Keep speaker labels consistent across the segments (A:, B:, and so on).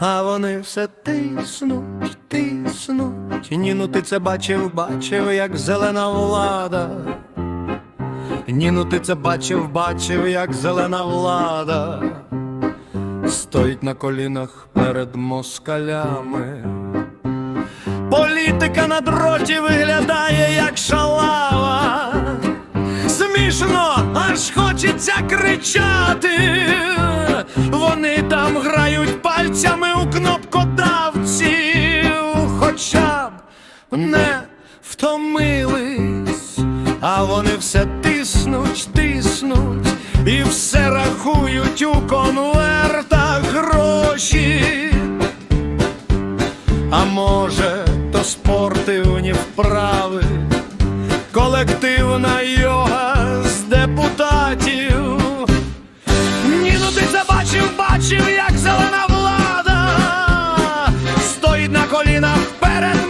A: а вони все тиснуть, тиснуть. Ні, ну ти це бачив, бачив, як зелена влада. Ні, ну ти це бачив, бачив, як зелена влада. Стоїть на колінах перед москалями. Політика на дроті виглядає як шалава. Смішно, аж хочеться кричати. Вони там не втомились, а вони все тиснуть, тиснуть і все рахують у конвертах гроші. А може, то спортивні вправи, колективна йога з депутатів. Ні, ну ти це бачив, бачив, як зелена влада стоїть на колінах перед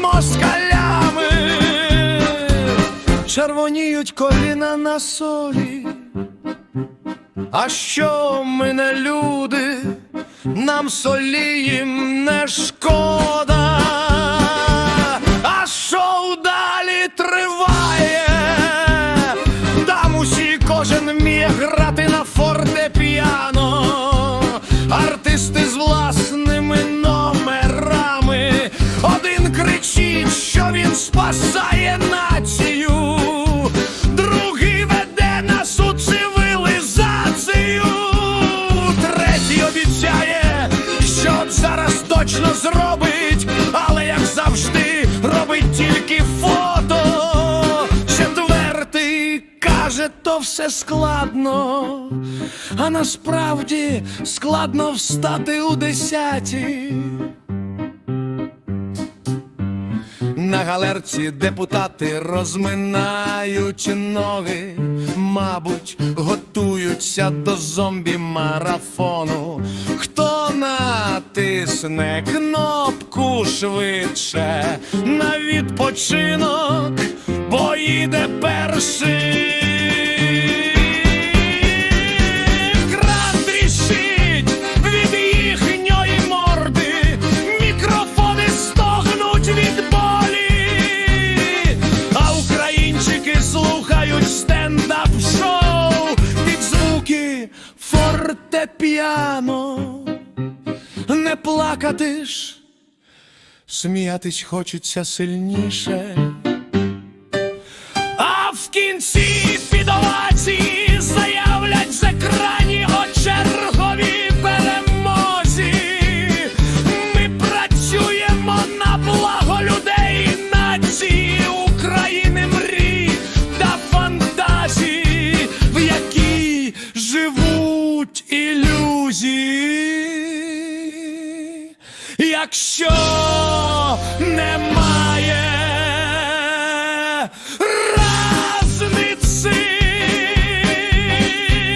A: червоніють коліна на солі. А що ми не люди, нам солі їм не шкода, а шоу далі триває, там усі кожен вміє грати на фортепіано, артисти з власними номерами, один кричить, що він спасає завжди робить тільки фото. Четвертий каже, то все складно, а насправді складно встати у десятій. На галерці депутати розминають ноги, мабуть, готуються до зомбі-марафону. Хто натисне кнопку швидше на відпочинок, перший. Стендап-шоу під звуки фортепіано. Не плакати ж, сміятись хочеться сильніше. А в кінці під овації заявлять з екранів о перемозі. Ми працюємо на благо людей нації України мрій та фантазії, в якій живуть ілюзії. Якщо нема.